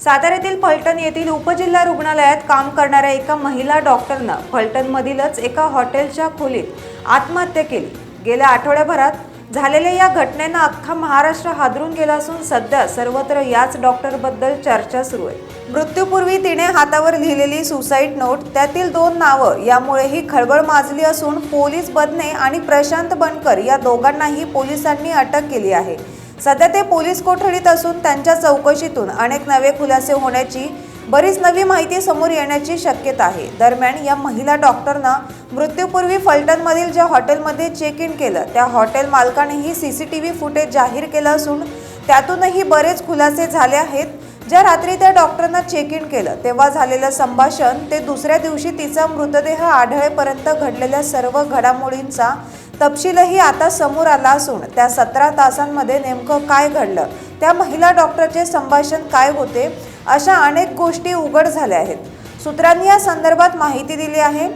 साताऱ्यातील फलटण येथील उपजिल्हा रुग्णालयात काम करणाऱ्या एका महिला डॉक्टरनं फलटणमधीलच एका हॉटेलच्या खोलीत आत्महत्या केली. गेल्या आठवड्याभरात झालेल्या या घटनेनं अख्खा महाराष्ट्र हादरून गेला असून सध्या सर्वत्र याच डॉक्टरबद्दल चर्चा सुरू आहे. मृत्यूपूर्वी तिने हातावर लिहिलेली सुसाईड नोट त्यातील दोन नावं यामुळेही खळबळ माजली असून पोलीस बदने आणि प्रशांत बनकर या दोघांनाही पोलिसांनी अटक केली आहे. सध्या ते पोलीस कोठडीत असून त्यांच्या चौकशीतून अनेक नवे खुलासे होण्याची बरीच नवी माहिती समोर येण्याची शक्यता आहे. दरम्यान या महिला डॉक्टरनं मृत्यूपूर्वी फलटणमधील ज्या हॉटेलमध्ये चेक इन केलं त्या hotel मालकानेही C C T V footage जाहीर केलं असून त्यातूनही बरेच खुलासे झाले आहेत. ज्या रात्री त्या डॉक्टरनं चेक इन केलं तेव्हा झालेलं संभाषण ते दुसऱ्या दिवशी तिचा मृतदेह आढळेपर्यंत घडलेल्या सर्व घडामोडींचा तपशीलही आता समोर आला असून त्या सतरा तासांमध्ये नेमकं काय घडलं? त्या महिला डॉक्टरचे संभाषण काय होते? अशा अनेक गोष्टी उघड झाल्या आहेत. सूत्रांनी या संदर्भात माहिती दिली आहे.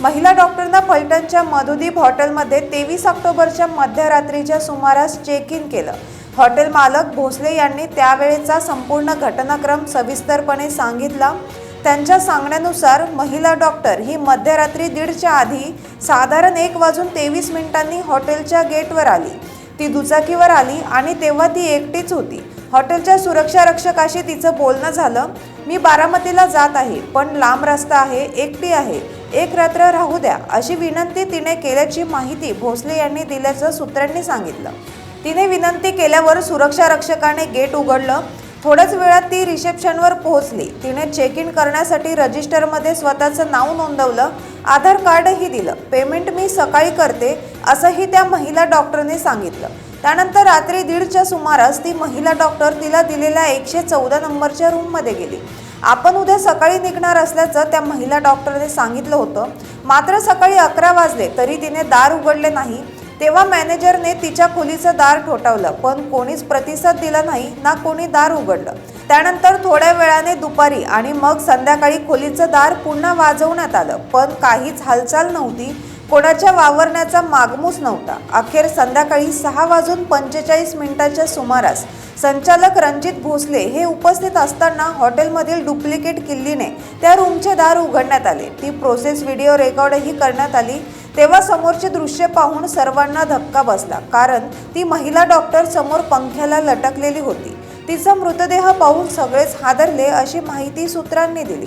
महिला डॉक्टरना फलटणच्या मधुदीप हॉटेलमध्ये तेवीस ऑक्टोबरच्या मध्यरात्रीच्या सुमारास चेक इन केलं. हॉटेल मालक भोसले यांनी त्यावेळेचा संपूर्ण घटनाक्रम सविस्तरपणे सांगितला. त्यांच्या सांगण्यानुसार महिला डॉक्टर ही मध्यरात्री दीडच्या आधी साधारण एक वाजून तेवीस मिनिटांनी हॉटेलच्या गेटवर आली. ती दुचाकीवर आली आणि तेव्हा ती एकटीच होती. हॉटेलच्या सुरक्षा रक्षकाशी तिचं बोलणं झालं मी बारामतीला जात आहे पण लांब रस्ता आहे एकटी आहे. एक रात्र राहू द्या. अशी विनंती तिने केल्याची माहिती भोसले यांनी दिल्याचं सूत्रांनी सांगितलं. तिने विनंती केल्यावर सुरक्षा रक्षकाने गेट उघडलं थोड्याच वेळात ती रिसेप्शनवर पोहोचली. तिने चेक इन करण्यासाठी रजिस्टरमध्ये स्वतःचं नाव नोंदवलं आधार कार्डही दिलं. पेमेंट मी सकाळी करते असंही त्या महिला डॉक्टरने सांगितलं. त्यानंतर रात्री दीडच्या सुमारास ती महिला डॉक्टर तिला दिलेल्या एकशे चौदा नंबरच्या रूममध्ये गेली. आपण उद्या सकाळी निघणार असल्याचं त्या महिला डॉक्टरने सांगितलं होतं. मात्र सकाळी अकरा वाजले तरी तिने दार उघडले नाही. तेव्हा मॅनेजरने तिच्या खोलीचं दार ठोठावलं पण कोणीच प्रतिसाद दिला नाही ना कोणी दार उघडलं. त्यानंतर थोड्या वेळाने दुपारी आणि मग संध्याकाळी खोलीचं दार पुन्हा वाजवण्यात आलं पण काहीच हालचाल नव्हती. कोणाच्या वावरण्याचा मागमूस नव्हता. अखेर संध्याकाळी सहा वाजून पंचेचाळीस मिनिटाच्या सुमारास संचालक रणजित भोसले हे उपस्थित असताना हॉटेलमधील डुप्लिकेट किल्लीने त्या रूमचे दार उघडण्यात आले. ती प्रोसेस व्हिडिओ रेकॉर्डही करण्यात आली. तेव्हा समोरचे दृश्य पाहून सर्वांना धक्का बसला कारण ती महिला डॉक्टर समोर पंख्याला लटकलेली होती. तिचा मृतदेह पाहून सगळेच हादरले अशी माहिती सूत्रांनी दिली.